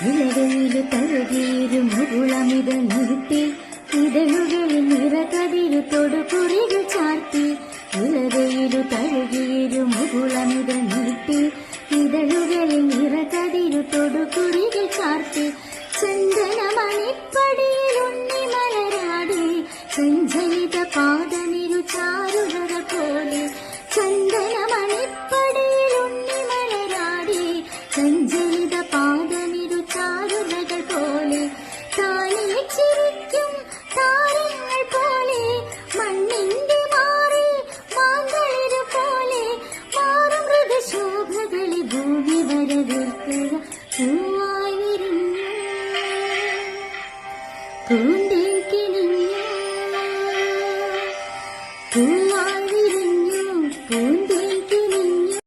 ഇലവയിൽ തഴുകീരു മുകുളമിത നീട്ടി ഇതളുകളിൽ നിറകതിരു തൊടുകുറികൾ ചാർത്തി ഇലവയിലു തഴുകീരു മുകുളമിത നീട്ടി ഇതളുകളിൽ നിറകതിരു തൊടുകുറികൾ ചാർത്തി ചന്ദനമണിപ്പടിയിൽ ഉണ്ണി മലരാടി സഞ്ചലിത പാദമിരു ചാരുതര പോലെ ചന്ദനമണിപ്പടിയിൽ ഉണ്ണി മലരാടി നിറവിൽക്കുക പൂവായിരുന്നു പൂന്തേക്കിലിങ്ങ പൂവായിരുന്നു